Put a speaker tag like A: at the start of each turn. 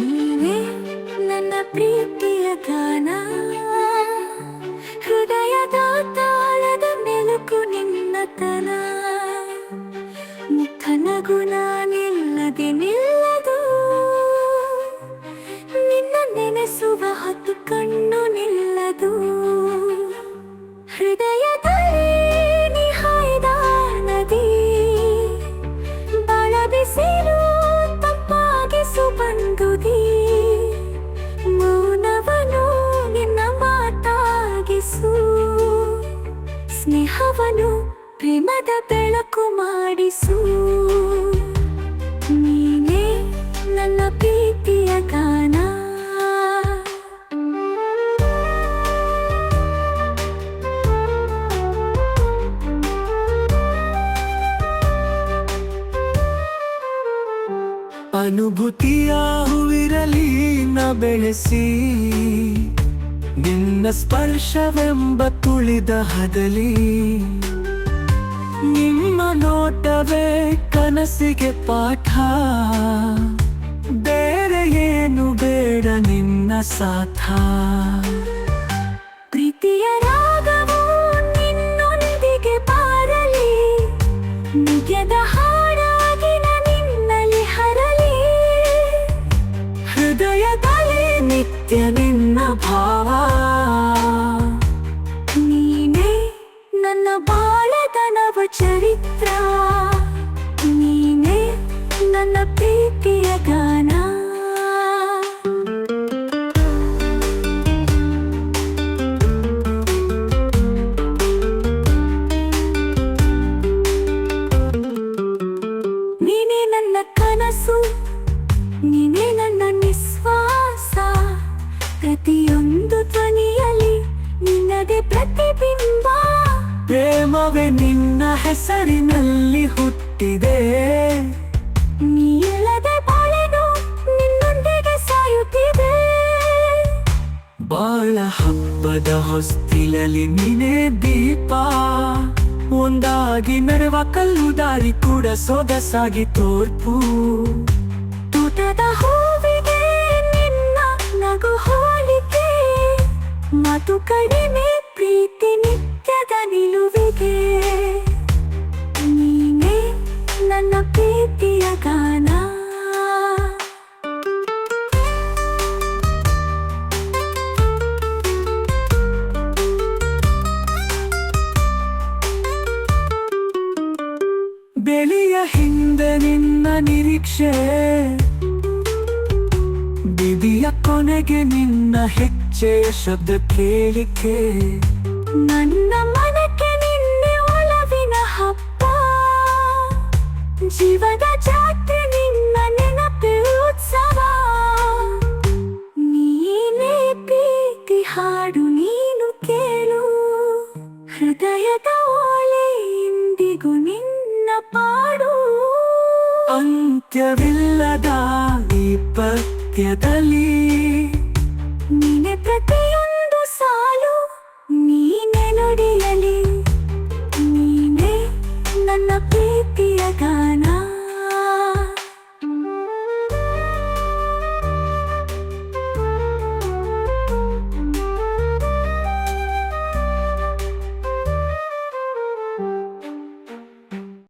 A: ನೀನೇ ನನ್ನ ಪ್ರೀತಿಯ ಗಾನ ಹೃದಯದ ತಾಳದ ಮೆಲುಕು ನಿನ್ನತನ ಮುಖನಗುನ ನಿಲ್ಲದೆ ಸ್ನೇಹವನು ಪ್ರೇಮದ ಬೆಳಕು ಮಾಡಿಸು. ನೀನೇ ನನ್ನ ಪ್ರೀತಿಯ ಗಾನ.
B: ಅನುಭೂತಿಯ ಹೂವಿರಲಿ ನ ಬೆಳೆಸಿ ನಿನ್ನ ಸ್ಪರ್ಶವೆಂಬ ತುಳಿದ ಹದಲಿ, ನಿಮ್ಮ ನೋಟವೇ ಕನಸಿಗೆ ಪಾಠ. ಬೇರೆ ಏನು ಬೇಡ ನಿನ್ನ ಸಾಥ.
A: ಪ್ರೀತಿಯ ರಾಗವು ನಿನ್ನೊಂದಿಗೆ ಬಾರಲಿ, ನಿತ್ಯದ ಹಾಡಾಗಿ ನಿನ್ನಲ್ಲಿ ಹರಲಿ.
B: ಹೃದಯದಲ್ಲಿ ನಿತ್ಯ ನಿನ್ನ ಭಾವ.
A: ಪ್ರತಿಯೊಂದು ಧ್ವನಿಯಲ್ಲಿ ನಿನ್ನದೇ ಪ್ರತಿಬಿಂಬ.
B: ಪ್ರೇಮವೇ ನಿನ್ನ ಹೆಸರಿನಲ್ಲಿ ಹುಟ್ಟಿದೆ.
A: ನೀಳದ ಬಾಳೆನು ನಿನ್ನೊಂದಿಗೆ ಸಾಯುತ್ತಿದೆ.
B: ಬಾಳ ಹಬ್ಬದ ಹೊಸ್ತಿಲಲ್ಲಿ ನೀನೇ ದೀಪ. ಒಂದಾಗಿ ಮೆರವ ಕಲ್ಲು ದಾರಿ ಕೂಡ ಸೊಗಸಾಗಿ ತೋರ್ಪು.
A: ತೋಟದ ಹೂ ನಗು ಹೋಲಿಕೆ. ಮಾತು ಕಡಿಮೆ ಪ್ರೀತಿ ನಿತ್ಯದ ನಿಲುವಿಗೆ. ನೀನೇ ನನ್ನ ಪ್ರೀತಿಯ ಗಾನ.
B: ಬೆಳೆಯ ಹಿಂದೆ ನಿನ್ನ ನಿರೀಕ್ಷೆ. ಕೊನೆಗೆ ನಿನ್ನ ಹೆಜ್ಜೆಯ ಶಬ್ದ ಕೇಳಿಕೆ.
A: ನನ್ನ ಮನಕ್ಕೆ ನಿನ್ನೆ ಒಳವಿನ ಹಬ್ಬ. ಜೀವದ ಜಾತ್ರೆ ನಿನ್ನ ನೆನಪೆ ಉತ್ಸವ. ನೀನೇ ಪ್ರೀತಿ ಹಾಡು ನೀನು ಕೇಳು. ಹೃದಯದ ಓಲೆ ಇಂದಿಗೂ ನಿನ್ನ ಪಾಡು.
B: ಅಂತ್ಯವಿಲ್ಲದ ಈ ಪದ್ಯದಲ್ಲಿ
A: ನೀನೆ ಪ್ರತಿಯೊಂದು